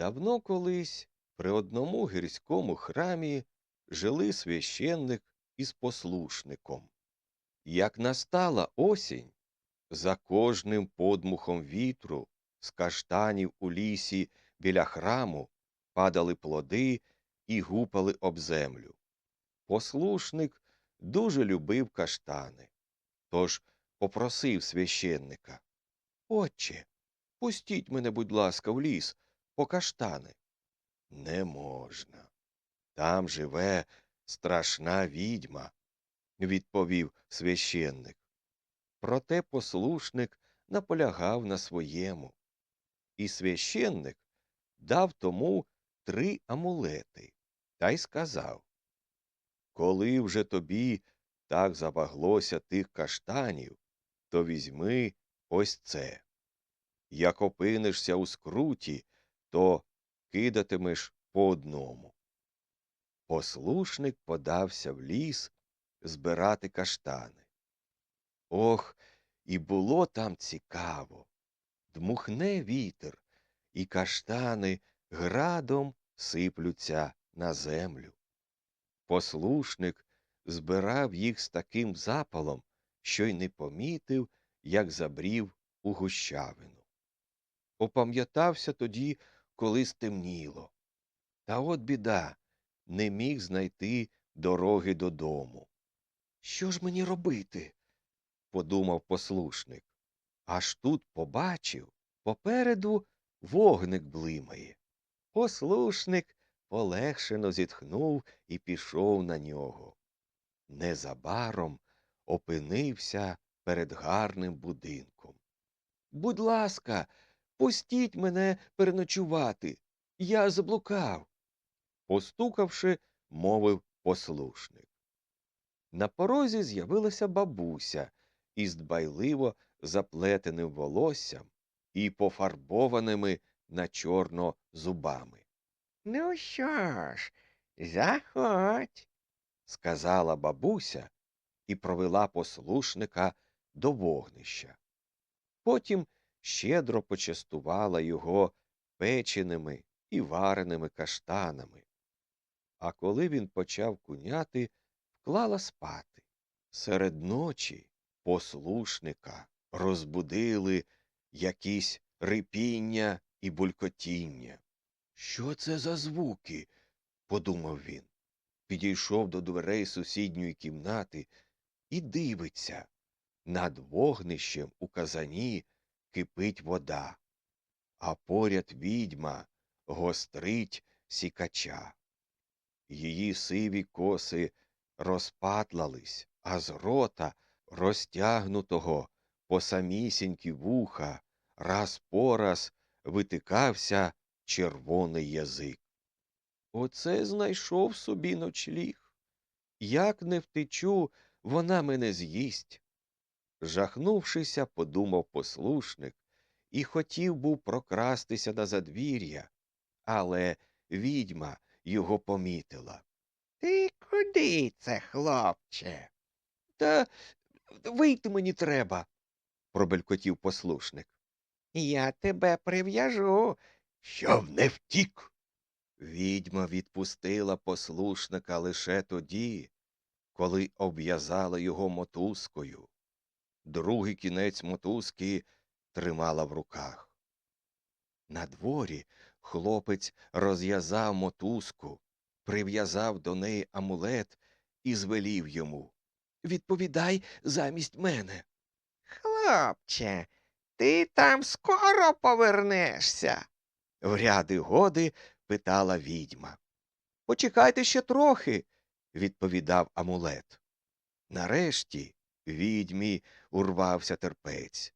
Давно колись при одному гірському храмі жили священник із послушником. Як настала осінь, за кожним подмухом вітру з каштанів у лісі біля храму падали плоди і гупали об землю. Послушник дуже любив каштани, тож попросив священника Отче, пустіть мене, будь ласка, в ліс по каштани. Не можна. Там живе страшна відьма, відповів священник. Проте послушник наполягав на своєму. І священник дав тому три амулети та й сказав Коли вже тобі так забаглося тих каштанів, то візьми ось це. Як опинишся у скруті, то кидатимеш по одному. Послушник подався в ліс збирати каштани. Ох, і було там цікаво. Дмухне вітер, і каштани градом сиплються на землю. Послушник збирав їх з таким запалом, що й не помітив, як забрів у гущавину. Опам'ятався тоді, коли стемніло. Та от біда не міг знайти дороги додому. Що ж мені робити? подумав послушник. Аж тут побачив попереду вогник блимає. Послушник полегшено зітхнув і пішов на нього. Незабаром опинився перед гарним будинком. Будь ласка, пустіть мене переночувати. Я заблукав. Постукавши, мовив послушник. На порозі з'явилася бабуся із дбайливо заплетеним волоссям і пофарбованими на чорно зубами. Ну що ж, заходь. сказала бабуся і провела послушника до вогнища. Потім щедро почастувала його печеними і вареними каштанами. А коли він почав куняти, вклала спати. Серед ночі послушника розбудили якісь рипіння і булькотіння. Що це за звуки? подумав він. Підійшов до дверей сусідньої кімнати і дивиться. Над вогнищем у казані кипить вода, а поряд відьма гострить сікача. Її сиві коси розпатлались, а з рота, розтягнутого по самісінькі вуха, раз по раз витикався червоний язик. Оце знайшов собі ночліг. Як не втечу, вона мене з'їсть. Жахнувшися, подумав послушник і хотів був прокрастися на задвір'я, але відьма його помітила. Ти куди це, хлопче? Та вийти мені треба, пробелькотів послушник. Я тебе прив'яжу. Щоб не втік. Відьма відпустила послушника лише тоді, коли обв'язала його мотузкою. Другий кінець мотузки тримала в руках. На дворі хлопець розв'язав мотузку, прив'язав до неї амулет і звелів йому Відповідай замість мене. Хлопче, ти там скоро повернешся. В ряди годи питала відьма. Почекайте ще трохи, відповідав амулет. Нарешті відьмі урвався терпець,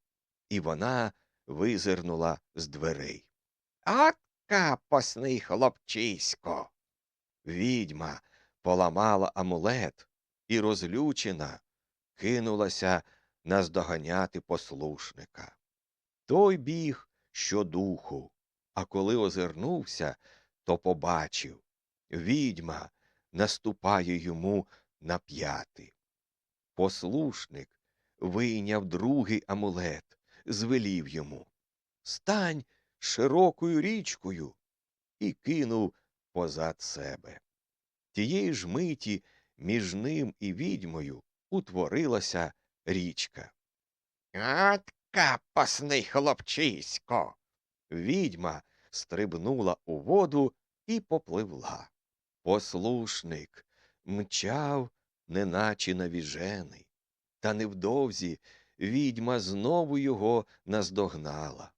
і вона визирнула з дверей. От капосний хлопчисько. Відьма поламала амулет і, розлючена, кинулася наздоганяти послушника. Той біг щодуху, а коли озирнувся, то побачив відьма наступає йому на п'яти. Послушник вийняв другий амулет, звелів йому Стань широкою річкою, і кинув позад себе. Тієї ж миті між ним і відьмою утворилася річка. От капосний хлопчисько. Відьма стрибнула у воду і попливла. Послушник мчав, неначе навіжений. Та невдовзі відьма знову його наздогнала.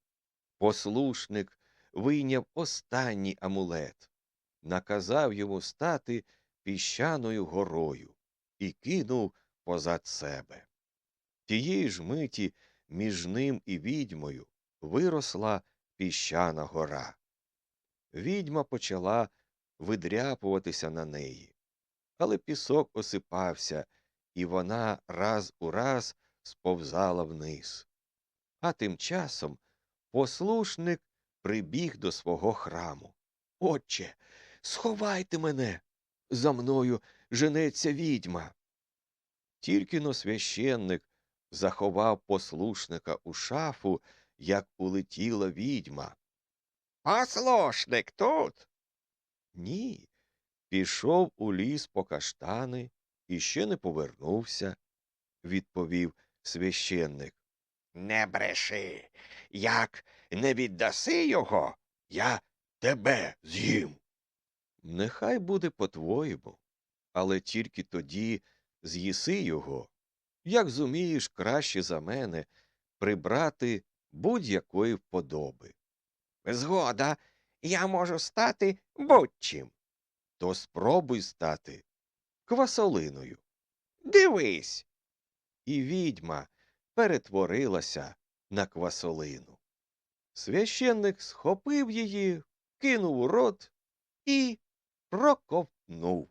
Послушник вийняв останній амулет, наказав йому стати піщаною горою і кинув позад себе. Тієї ж миті між ним і відьмою виросла піщана гора. Відьма почала видряпуватися на неї, але пісок осипався, і вона раз у раз сповзала вниз. А тим часом послушник прибіг до свого храму. Отче, сховайте мене. За мною женеться відьма. Тільки но священник заховав послушника у шафу, як улетіла відьма. Послушник тут. Ні. Пішов у ліс по каштани і ще не повернувся, відповів священник. Не бреши. Як не віддаси його, я тебе з'їм. Нехай буде по-твоєму, але тільки тоді з'їси його, як зумієш краще за мене прибрати будь-якої вподоби. Згода, я можу стати будь-чим. То спробуй стати квасолиною. Дивись. І відьма перетворилася на квасолину. Священник схопив її, кинув у рот і проковтнув.